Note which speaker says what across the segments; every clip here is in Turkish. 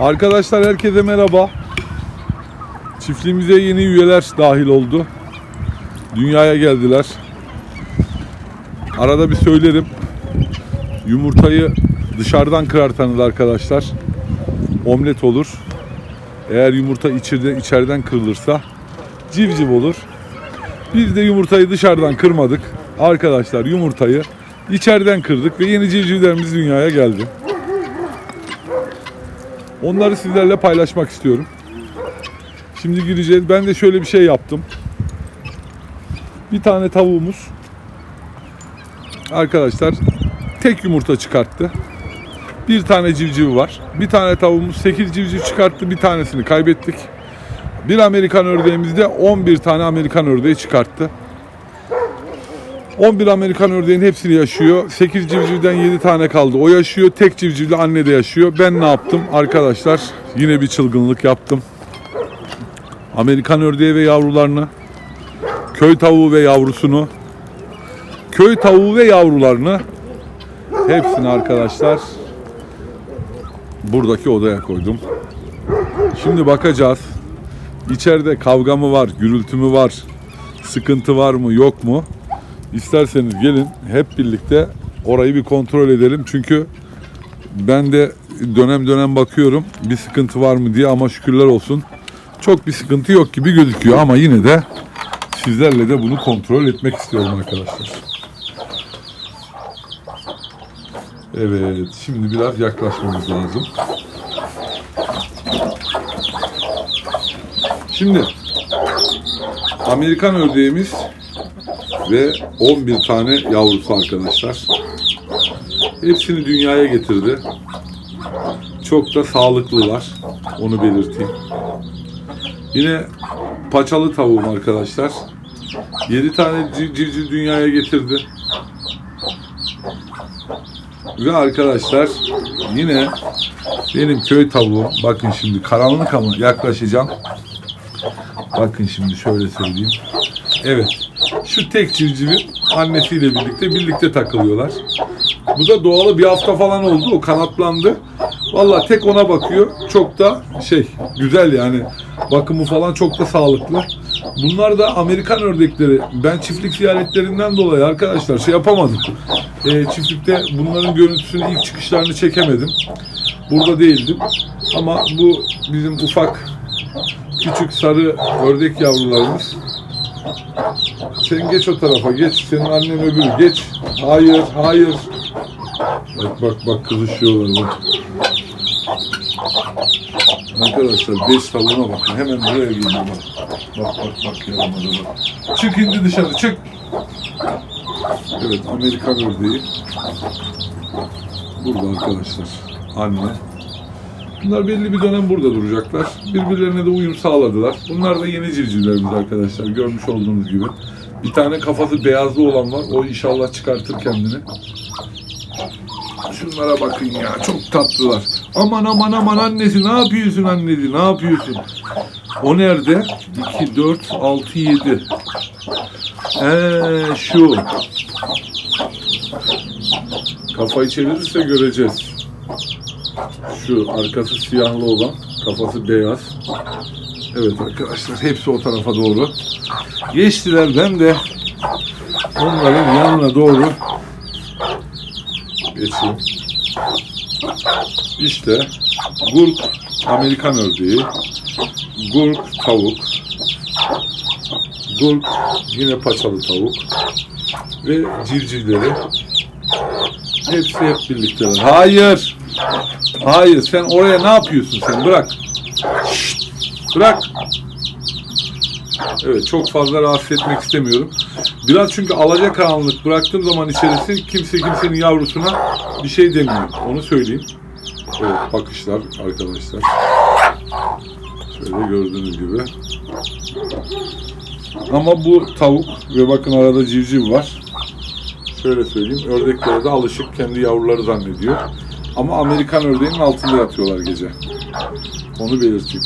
Speaker 1: Arkadaşlar herkese merhaba. Çiftliğimize yeni üyeler dahil oldu. Dünyaya geldiler. Arada bir söylerim. Yumurtayı dışarıdan kırarsanız arkadaşlar omlet olur. Eğer yumurta içeride içeriden kırılırsa civciv olur. Biz de yumurtayı dışarıdan kırmadık. Arkadaşlar yumurtayı içeriden kırdık ve yeni civcivlerimiz dünyaya geldi. Onları sizlerle paylaşmak istiyorum. Şimdi gireceğiz. Ben de şöyle bir şey yaptım. Bir tane tavuğumuz arkadaşlar tek yumurta çıkarttı. Bir tane civciv var. Bir tane tavuğumuz 8 civciv çıkarttı. Bir tanesini kaybettik. Bir Amerikan ördeğimiz de 11 tane Amerikan ördeği çıkarttı. 11 Amerikan ördeğin hepsini yaşıyor. 8 civcivden 7 tane kaldı. O yaşıyor. Tek civcivli anne de yaşıyor. Ben ne yaptım? Arkadaşlar yine bir çılgınlık yaptım. Amerikan ördeği ve yavrularını, köy tavuğu ve yavrusunu, köy tavuğu ve yavrularını hepsini arkadaşlar buradaki odaya koydum. Şimdi bakacağız. İçeride kavga mı var, gürültü mü var, sıkıntı var mı, yok mu? İsterseniz gelin hep birlikte orayı bir kontrol edelim. Çünkü ben de dönem dönem bakıyorum bir sıkıntı var mı diye ama şükürler olsun çok bir sıkıntı yok gibi gözüküyor ama yine de sizlerle de bunu kontrol etmek istiyorum arkadaşlar. Evet, şimdi biraz yaklaşmamız lazım. Şimdi Amerikan ördeğimiz ve 11 tane yavrusu arkadaşlar. Hepsini dünyaya getirdi. Çok da sağlıklılar. Onu belirteyim. Yine paçalı tavuğum arkadaşlar. 7 tane civ- civciv dünyaya getirdi. Ve arkadaşlar yine benim köy tavuğum. Bakın şimdi karanlık ama yaklaşacağım. Bakın şimdi şöyle söyleyeyim. Evet. Şu tek civcivin annesiyle birlikte birlikte takılıyorlar. Bu da doğalı bir hafta falan oldu. O kanatlandı. Valla tek ona bakıyor. Çok da şey güzel yani. Bakımı falan çok da sağlıklı. Bunlar da Amerikan ördekleri. Ben çiftlik ziyaretlerinden dolayı arkadaşlar şey yapamadım. Ee, çiftlikte bunların görüntüsünü ilk çıkışlarını çekemedim. Burada değildim. Ama bu bizim ufak küçük sarı ördek yavrularımız. Sen geç o tarafa geç. Senin annen öbürü geç. Hayır, hayır. Bak bak bak kızışıyorlar bak. Arkadaşlar beş tavuğuna bakın. Hemen buraya geliyor bak. Bak bak bak yaramada bak. Çık indi dışarı çık. Evet Amerikan ördeği. Burada arkadaşlar. Anne. Bunlar belli bir dönem burada duracaklar. Birbirlerine de uyum sağladılar. Bunlar da yeni civcivlerimiz arkadaşlar. Görmüş olduğunuz gibi. Bir tane kafası beyazlı olan var. O inşallah çıkartır kendini. Şunlara bakın ya. Çok tatlılar. Aman aman aman annesi ne yapıyorsun annesi ne yapıyorsun? O nerede? 2, 4, 6, 7. Eee şu. Kafayı çevirirse göreceğiz. Şu arkası siyahlı olan, kafası beyaz. Evet arkadaşlar hepsi o tarafa doğru. Geçtiler ben de onların yanına doğru geçeyim. İşte gurk Amerikan ördeği, gurk tavuk, gurk yine paçalı tavuk ve civcivleri hepsi hep birlikteler. Hayır! Hayır sen oraya ne yapıyorsun sen bırak. Şşt, bırak. Evet çok fazla rahatsız etmek istemiyorum. Biraz çünkü alacakaranlık bıraktığım zaman içerisi kimse kimsenin yavrusuna bir şey demiyor. Onu söyleyeyim. Evet bakışlar arkadaşlar. Şöyle gördüğünüz gibi. Ama bu tavuk ve bakın arada civciv var. Şöyle söyleyeyim. Ördeklere de alışık kendi yavruları zannediyor. Ama Amerikan ördeğinin altında yatıyorlar gece. Onu belirteyim.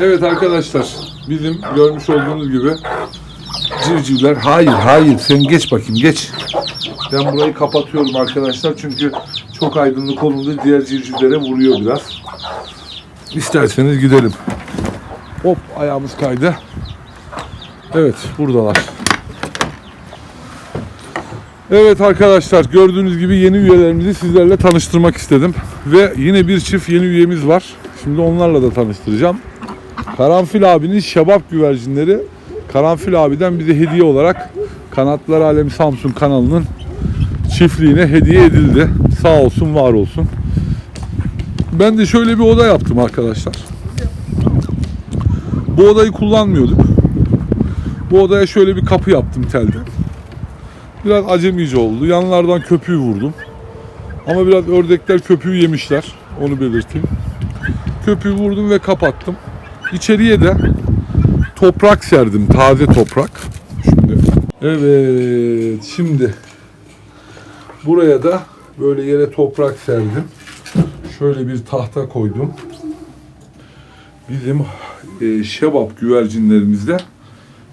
Speaker 1: Evet arkadaşlar bizim görmüş olduğunuz gibi civcivler hayır hayır sen geç bakayım geç. Ben burayı kapatıyorum arkadaşlar çünkü çok aydınlık olunca diğer civcivlere vuruyor biraz. İsterseniz gidelim. Hop ayağımız kaydı. Evet buradalar. Evet arkadaşlar gördüğünüz gibi yeni üyelerimizi sizlerle tanıştırmak istedim. Ve yine bir çift yeni üyemiz var. Şimdi onlarla da tanıştıracağım. Karanfil abinin şebap güvercinleri Karanfil abiden bize hediye olarak Kanatlar Alemi Samsun kanalının çiftliğine hediye edildi. Sağ olsun var olsun. Ben de şöyle bir oda yaptım arkadaşlar. Bu odayı kullanmıyorduk. Bu odaya şöyle bir kapı yaptım telden. Biraz acemice oldu. Yanlardan köpüğü vurdum. Ama biraz ördekler köpüğü yemişler. Onu belirteyim. Köpüğü vurdum ve kapattım. İçeriye de toprak serdim. Taze toprak. Şimdi. Evet. Şimdi buraya da böyle yere toprak serdim. Şöyle bir tahta koydum. Bizim e, şebap güvercinlerimizde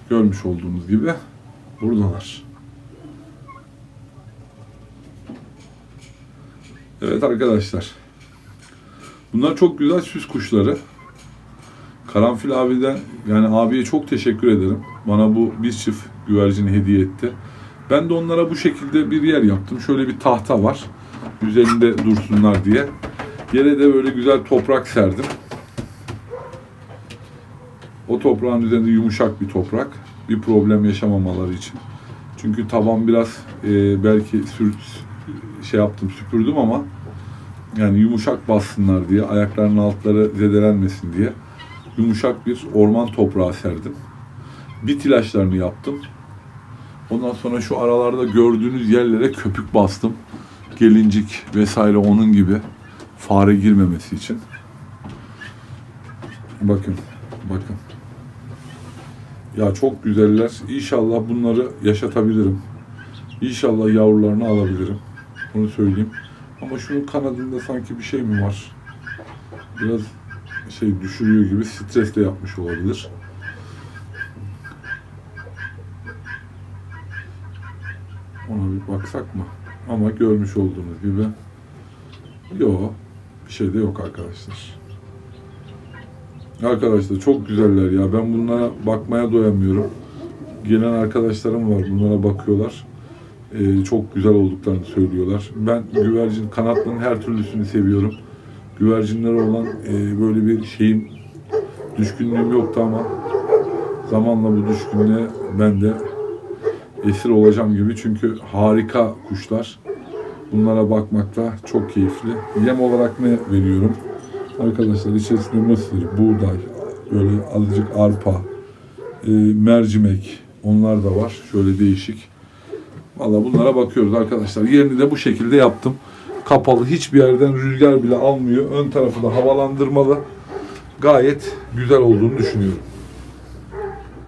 Speaker 1: görmüş olduğunuz gibi buradalar. Evet arkadaşlar. Bunlar çok güzel süs kuşları. Karanfil abiden yani abiye çok teşekkür ederim. Bana bu bir çift güvercini hediye etti. Ben de onlara bu şekilde bir yer yaptım. Şöyle bir tahta var. Üzerinde dursunlar diye. Yere de böyle güzel toprak serdim. O toprağın üzerinde yumuşak bir toprak. Bir problem yaşamamaları için. Çünkü taban biraz e, belki sür, şey yaptım süpürdüm ama yani yumuşak bassınlar diye ayaklarının altları zedelenmesin diye yumuşak bir orman toprağı serdim. Bit ilaçlarını yaptım. Ondan sonra şu aralarda gördüğünüz yerlere köpük bastım. Gelincik vesaire onun gibi fare girmemesi için. Bakın, bakın. Ya çok güzeller. İnşallah bunları yaşatabilirim. İnşallah yavrularını alabilirim. Onu söyleyeyim. Ama şunun kanadında sanki bir şey mi var? Biraz şey düşürüyor gibi stresle yapmış olabilir. Ona bir baksak mı? Ama görmüş olduğunuz gibi yok. Bir şey de yok arkadaşlar. Arkadaşlar çok güzeller ya. Ben bunlara bakmaya doyamıyorum. Gelen arkadaşlarım var. Bunlara bakıyorlar. Ee, çok güzel olduklarını söylüyorlar. Ben güvercin kanatların her türlüsünü seviyorum. Güvercinlere olan e, böyle bir şeyim düşkünlüğüm yoktu ama zamanla bu düşkünlüğe ben de esir olacağım gibi. Çünkü harika kuşlar. Bunlara bakmakta çok keyifli. Yem olarak ne veriyorum? Arkadaşlar içerisinde mısır, buğday, böyle azıcık arpa, e, mercimek onlar da var. Şöyle değişik. Valla bunlara bakıyoruz arkadaşlar. Yerini de bu şekilde yaptım. Kapalı. Hiçbir yerden rüzgar bile almıyor. Ön tarafı da havalandırmalı. Gayet güzel olduğunu düşünüyorum.